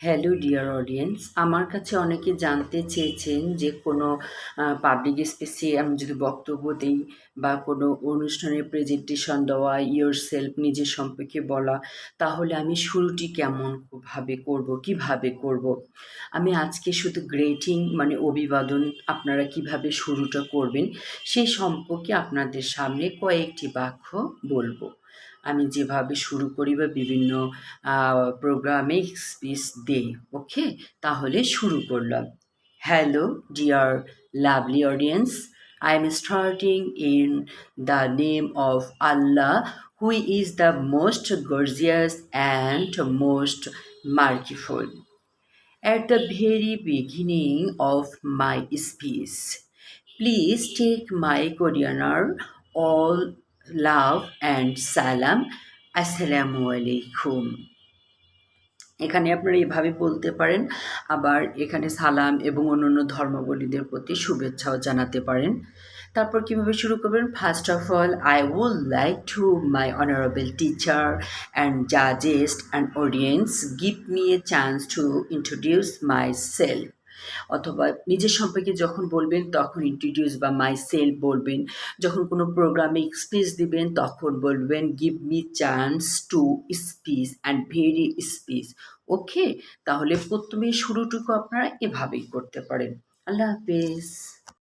Hello dear audience আমার কাছে অনেকে জানতে চেয়েছেন যে কোনো পাবলিক স্পেসে আমি যদি বক্তব্য দিই বা কোনো অনুষ্ঠানে প্রেজেন্টেশন দেওয়া ইয়োর সেলফ নিজের সম্পর্কে বলা, তাহলে আমি শুরুটি কেমন ভাবে করব, কীভাবে করব? আমি আজকে শুধু গ্রেটিং মানে অভিবাদন আপনারা কীভাবে শুরুটা করবেন সেই সম্পর্কে আপনাদের সামনে কয়েকটি বাক্য বলব। আমি যেভাবে শুরু করি বা বিভিন্ন প্রোগ্রামে স্পিচ দে ওকে তাহলে শুরু করলাম। Hello dear lovely audience I am starting in the name of Allah who is the most gorgeous and most merciful at the very beginning of my speech please take my করিয়ানার all love and সালাম, আসসালামু আলাইকুম। এখানে আপনারা এভাবে বলতে পারেন, আবার এখানে সালাম এবং অন্যান্য ধর্মাবলীদের প্রতি শুভেচ্ছাও জানাতে পারেন। তারপর কীভাবে শুরু করবেন? First of all I would like to my honourable teacher and জাজেস and audience give me a chance to introduce myself অথবা নিজের সম্পর্কে যখন বলবেন, তখন ইন্ট্রোডিউস বা মাই সেল বলবেন। যখন কোনো প্রোগ্রামে স্পিচ দিবেন, তখন বলবেন give me chance to speech and very speech okay তাহলে প্রথমে শুরুটুকু আপনারা এভাবেই করতে পারেন। আল্লাহ হাফেজ।